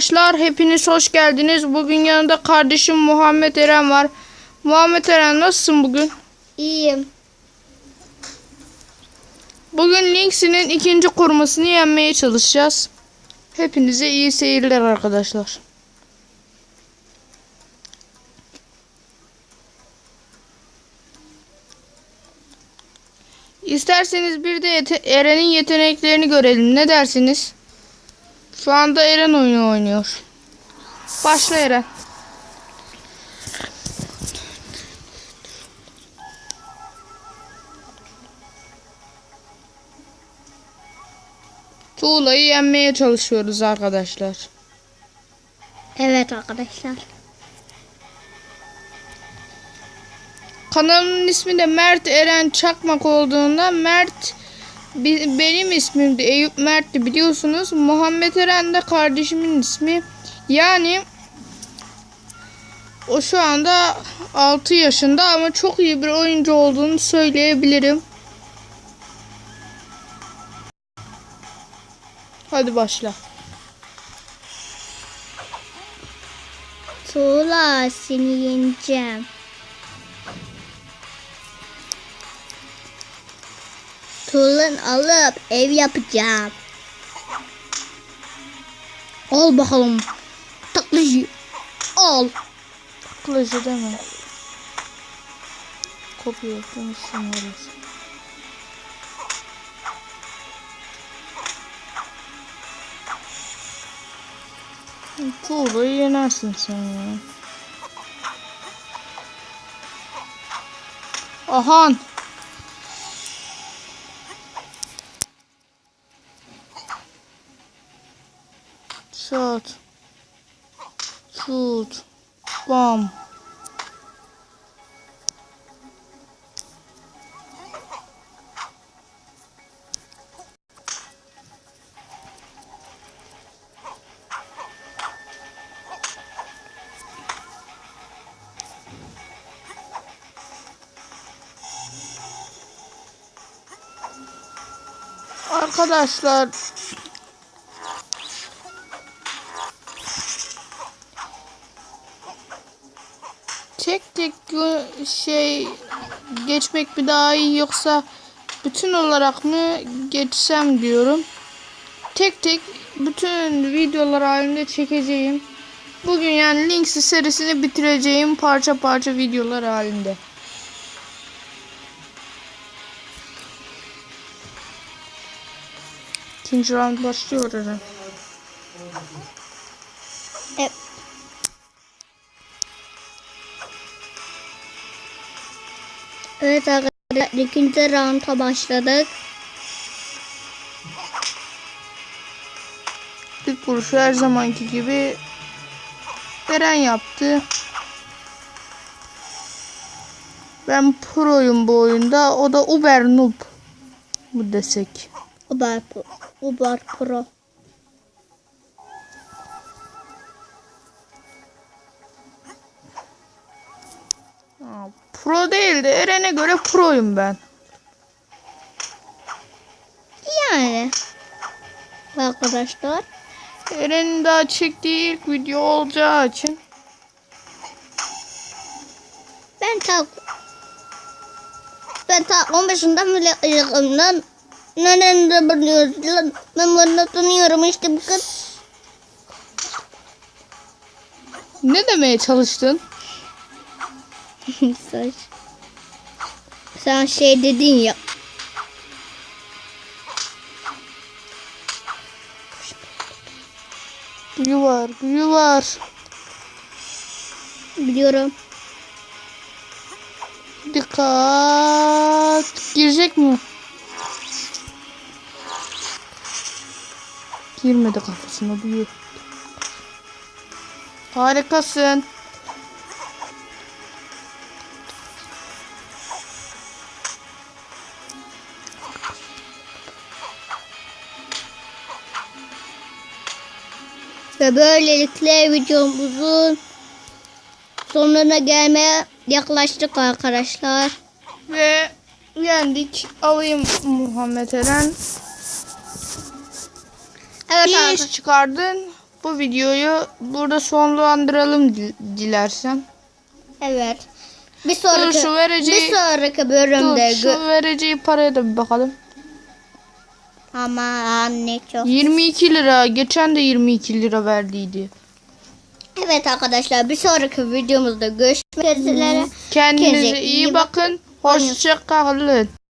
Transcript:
Arkadaşlar hepiniz hoş geldiniz. Bugün yanında kardeşim Muhammed Eren var. Muhammed Eren nasılsın bugün? İyiyim. Bugün Lynx'inin ikinci korumasını yenmeye çalışacağız. Hepinize iyi seyirler arkadaşlar. İsterseniz bir de yete- Eren'in yeteneklerini görelim. Ne dersiniz? Şu anda Eren oyunu oynuyor. Başla Eren. Tuğla'yı yenmeye çalışıyoruz arkadaşlar. Evet arkadaşlar. Kanalın ismi de Mert Eren Çakmak olduğundan Mert benim ismim de Eyüp Mert'ti biliyorsunuz. Muhammed Eren de kardeşimin ismi. Yani o şu anda 6 yaşında ama çok iyi bir oyuncu olduğunu söyleyebilirim. Hadi başla. Tuğla seni yeneceğim. Tuğlan alıp ev yapacağım. Al bakalım. Taklacı. Al. Kılıcı deme. Kopya yapmışsın orası. Tuğla'yı yenersin sen ya. Ahan. Shot. Shoot. Bam. Arkadaşlar tek tek şey geçmek mi daha iyi yoksa bütün olarak mı geçsem diyorum. Tek tek bütün videolar halinde çekeceğim. Bugün yani Links'i serisini bitireceğim parça parça videolar halinde. İkinci round başlıyor herhalde. Evet arkadaşlar ikinci rounda başladık. İlk vuruşu her zamanki gibi Eren yaptı. Ben proyum bu oyunda. O da Uber noob. Bu desek. Uber, Uber Pro. Pro değil de Eren'e göre proyum ben. Yani. Arkadaşlar. Eren'in daha çektiği ilk video olacağı için Ben ta ben ta 15'inden bile yakından neden de biliyoruz lan ben bunu tanıyorum işte bu kız ne demeye çalıştın? sen, sen şey dedin ya Büyü var, büyü var. biliyorum Dikkat. Girecek mi? Girmedi kafasına büyü. Harikasın. Ve böylelikle videomuzun sonuna gelmeye yaklaştık arkadaşlar. Ve yendik. Alayım Muhammed Eren. Evet İyi arkadaşlar. iş çıkardın. bu videoyu burada sonlandıralım di- dilersen. Evet. Bir sonraki, şu vereceği- bir sonraki Dur bölümde şu gö- vereceği paraya da bir bakalım. Ama anne çok. 22 lira. Geçen de 22 lira verdiydi. Evet arkadaşlar bir sonraki videomuzda görüşmek üzere. Kendinize iyi bakın. Hoşça kalın.